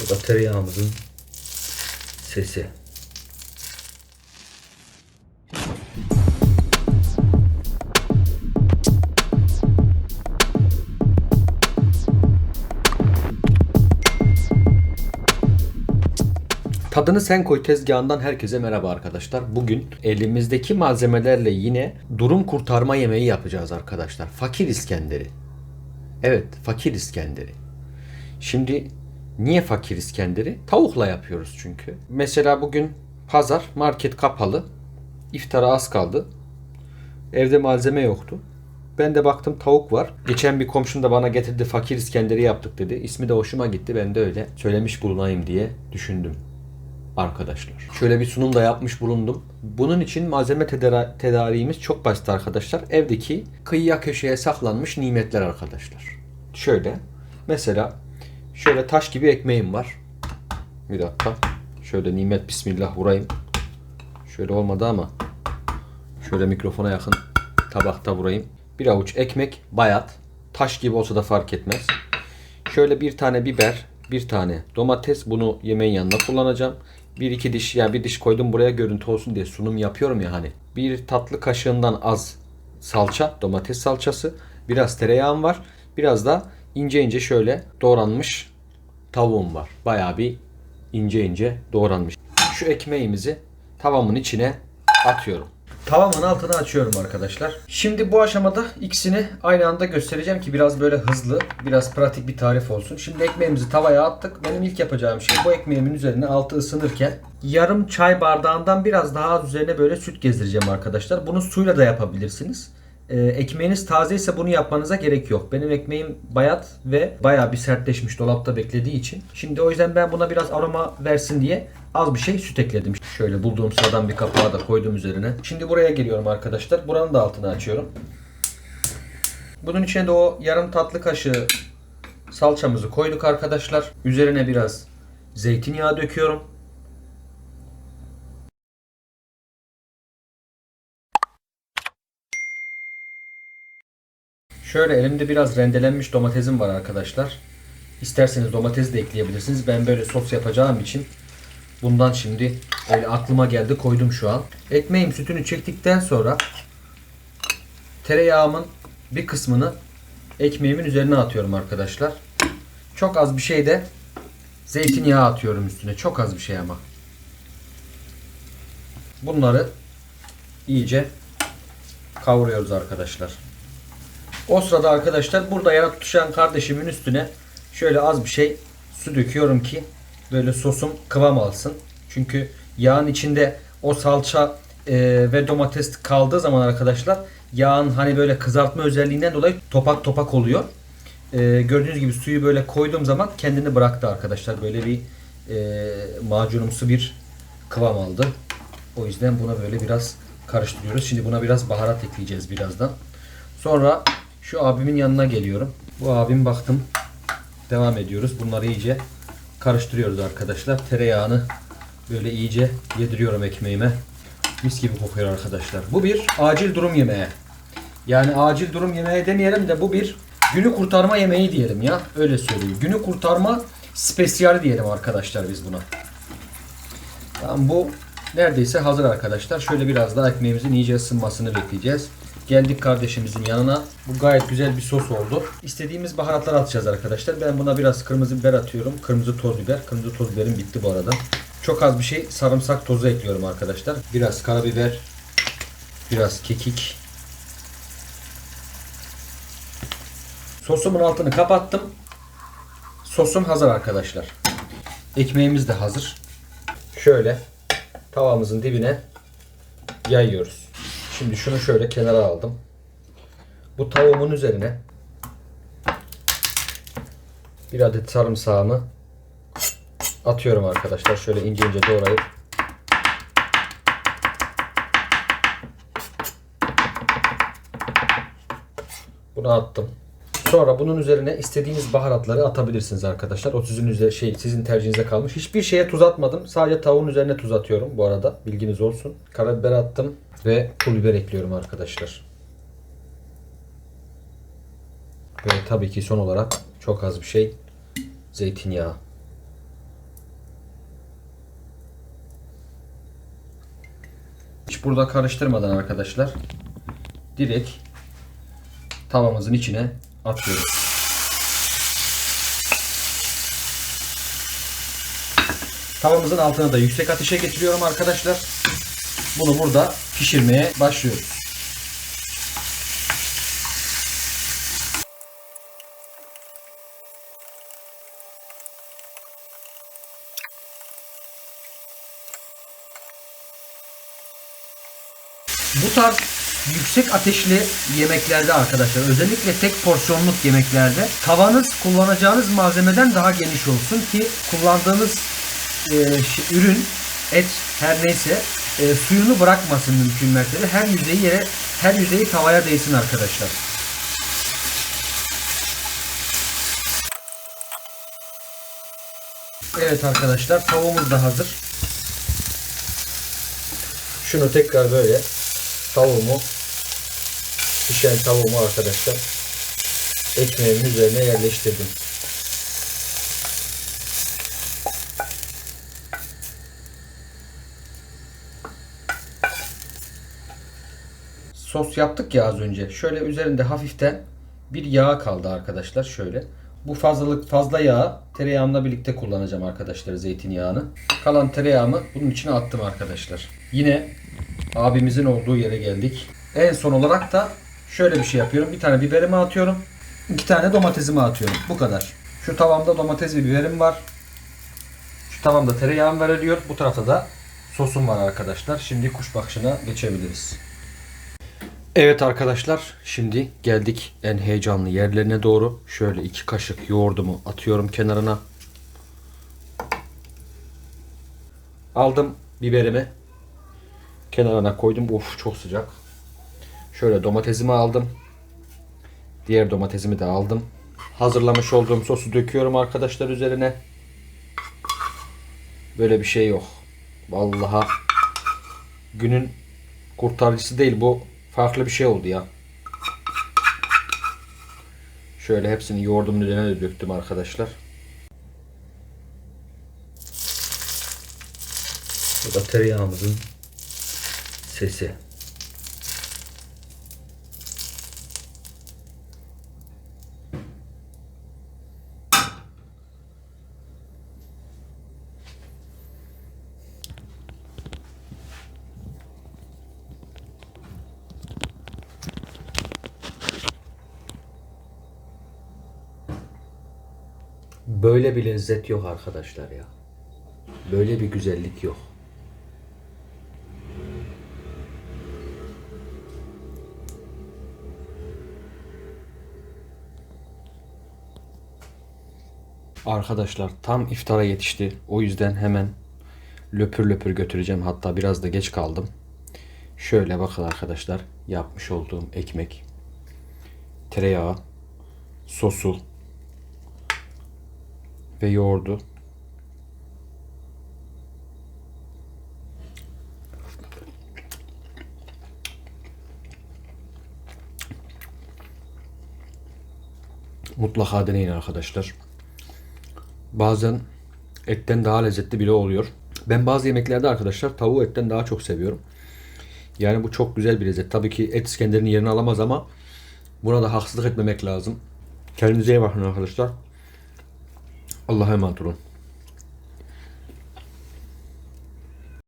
Bu tereyağımızın sesi. Tadını sen koy tezgahından herkese merhaba arkadaşlar. Bugün elimizdeki malzemelerle yine durum kurtarma yemeği yapacağız arkadaşlar. Fakir İskender'i. Evet, fakir İskender'i. Şimdi niye fakir İskender'i? Tavukla yapıyoruz çünkü. Mesela bugün pazar, market kapalı. İftara az kaldı. Evde malzeme yoktu. Ben de baktım tavuk var. Geçen bir komşum da bana getirdi fakir İskender'i yaptık dedi. İsmi de hoşuma gitti. Ben de öyle söylemiş bulunayım diye düşündüm arkadaşlar. Şöyle bir sunum da yapmış bulundum. Bunun için malzeme tedara- tedariğimiz çok basit arkadaşlar. Evdeki kıyıya köşeye saklanmış nimetler arkadaşlar. Şöyle mesela şöyle taş gibi ekmeğim var. Bir dakika. Şöyle nimet bismillah vurayım. Şöyle olmadı ama şöyle mikrofona yakın tabakta vurayım. Bir avuç ekmek bayat. Taş gibi olsa da fark etmez. Şöyle bir tane biber, bir tane domates. Bunu yemeğin yanında kullanacağım. Bir iki diş yani bir diş koydum buraya görüntü olsun diye sunum yapıyorum ya hani. Bir tatlı kaşığından az salça, domates salçası. Biraz tereyağım var. Biraz da ince ince şöyle doğranmış tavuğum var. Bayağı bir ince ince doğranmış. Şu ekmeğimizi tavamın içine atıyorum. Tavamın altını açıyorum arkadaşlar. Şimdi bu aşamada ikisini aynı anda göstereceğim ki biraz böyle hızlı, biraz pratik bir tarif olsun. Şimdi ekmeğimizi tavaya attık. Benim ilk yapacağım şey bu ekmeğimin üzerine altı ısınırken yarım çay bardağından biraz daha az üzerine böyle süt gezdireceğim arkadaşlar. Bunu suyla da yapabilirsiniz. Ee, ekmeğiniz taze ise bunu yapmanıza gerek yok. Benim ekmeğim bayat ve bayağı bir sertleşmiş dolapta beklediği için. Şimdi o yüzden ben buna biraz aroma versin diye az bir şey süt ekledim. Şöyle bulduğum sıradan bir kapağı da koydum üzerine. Şimdi buraya geliyorum arkadaşlar. Buranın da altını açıyorum. Bunun içine de o yarım tatlı kaşığı salçamızı koyduk arkadaşlar. Üzerine biraz zeytinyağı döküyorum. Şöyle elimde biraz rendelenmiş domatesim var arkadaşlar. İsterseniz domates de ekleyebilirsiniz. Ben böyle sos yapacağım için bundan şimdi öyle aklıma geldi koydum şu an. Ekmeğim sütünü çektikten sonra tereyağımın bir kısmını ekmeğimin üzerine atıyorum arkadaşlar. Çok az bir şey de zeytinyağı atıyorum üstüne. Çok az bir şey ama. Bunları iyice kavuruyoruz arkadaşlar. O sırada arkadaşlar burada yana tutuşan kardeşimin üstüne şöyle az bir şey su döküyorum ki böyle sosum kıvam alsın. Çünkü yağın içinde o salça e, ve domates kaldığı zaman arkadaşlar yağın hani böyle kızartma özelliğinden dolayı topak topak oluyor. E, gördüğünüz gibi suyu böyle koyduğum zaman kendini bıraktı arkadaşlar. Böyle bir e, macunumsu bir kıvam aldı. O yüzden buna böyle biraz karıştırıyoruz. Şimdi buna biraz baharat ekleyeceğiz birazdan. Sonra şu abimin yanına geliyorum. Bu abim baktım. Devam ediyoruz. Bunları iyice karıştırıyoruz arkadaşlar. Tereyağını böyle iyice yediriyorum ekmeğime. Mis gibi kokuyor arkadaşlar. Bu bir acil durum yemeği. Yani acil durum yemeği demeyelim de bu bir günü kurtarma yemeği diyelim ya. Öyle söyleyeyim. Günü kurtarma spesiyali diyelim arkadaşlar biz buna. Tamam bu neredeyse hazır arkadaşlar. Şöyle biraz daha ekmeğimizin iyice ısınmasını bekleyeceğiz. Geldik kardeşimizin yanına. Bu gayet güzel bir sos oldu. İstediğimiz baharatlar atacağız arkadaşlar. Ben buna biraz kırmızı biber atıyorum. Kırmızı toz biber. Kırmızı toz biberim bitti bu arada. Çok az bir şey sarımsak tozu ekliyorum arkadaşlar. Biraz karabiber. Biraz kekik. Sosumun altını kapattım. Sosum hazır arkadaşlar. Ekmeğimiz de hazır. Şöyle tavamızın dibine yayıyoruz. Şimdi şunu şöyle kenara aldım. Bu tavuğumun üzerine bir adet sarımsağımı atıyorum arkadaşlar. Şöyle ince ince doğrayıp bunu attım. Sonra bunun üzerine istediğiniz baharatları atabilirsiniz arkadaşlar. O sizin üzeri, şey sizin tercihinize kalmış. Hiçbir şeye tuz atmadım. Sadece tavuğun üzerine tuz atıyorum bu arada. Bilginiz olsun. Karabiber attım ve pul biber ekliyorum arkadaşlar. Ve tabii ki son olarak çok az bir şey zeytinyağı. Hiç burada karıştırmadan arkadaşlar direkt tavamızın içine atıyoruz. Tavamızın altına da yüksek ateşe getiriyorum arkadaşlar. Bunu burada pişirmeye başlıyoruz. Bu tarz yüksek ateşli yemeklerde arkadaşlar özellikle tek porsiyonluk yemeklerde tavanız kullanacağınız malzemeden daha geniş olsun ki kullandığınız e, ürün et her neyse e, suyunu bırakmasın mümkün mertebe. Her yüzeyi yere her yüzeyi tavaya değsin arkadaşlar. Evet arkadaşlar tavuğumuz da hazır. Şunu tekrar böyle tavuğumu pişen tavuğumu arkadaşlar ekmeğimin üzerine yerleştirdim. Sos yaptık ya az önce. Şöyle üzerinde hafiften bir yağ kaldı arkadaşlar şöyle. Bu fazlalık fazla yağı tereyağımla birlikte kullanacağım arkadaşlar zeytinyağını. Kalan tereyağımı bunun içine attım arkadaşlar. Yine abimizin olduğu yere geldik. En son olarak da şöyle bir şey yapıyorum. Bir tane biberimi atıyorum. iki tane domatesimi atıyorum. Bu kadar. Şu tavamda domates ve biberim var. Şu tavamda tereyağım veriliyor. Bu tarafta da sosum var arkadaşlar. Şimdi kuş bakışına geçebiliriz. Evet arkadaşlar şimdi geldik en heyecanlı yerlerine doğru. Şöyle iki kaşık yoğurdumu atıyorum kenarına. Aldım biberimi. Kenarına koydum. Of çok sıcak. Şöyle domatesimi aldım. Diğer domatesimi de aldım. Hazırlamış olduğum sosu döküyorum arkadaşlar üzerine. Böyle bir şey yok. Vallahi günün kurtarıcısı değil bu. Farklı bir şey oldu ya. Şöyle hepsini yoğurdumun üzerine de döktüm arkadaşlar. Bu da tereyağımızın sesi. Böyle bir lezzet yok arkadaşlar ya. Böyle bir güzellik yok. Arkadaşlar tam iftara yetişti. O yüzden hemen löpür löpür götüreceğim. Hatta biraz da geç kaldım. Şöyle bakın arkadaşlar yapmış olduğum ekmek, tereyağı, sosu, ve yoğurdu. Mutlaka deneyin arkadaşlar. Bazen etten daha lezzetli bile oluyor. Ben bazı yemeklerde arkadaşlar tavuğu etten daha çok seviyorum. Yani bu çok güzel bir lezzet. Tabii ki et İskender'in yerini alamaz ama buna da haksızlık etmemek lazım. Kendinize iyi bakın arkadaşlar. Allah'a emanet olun.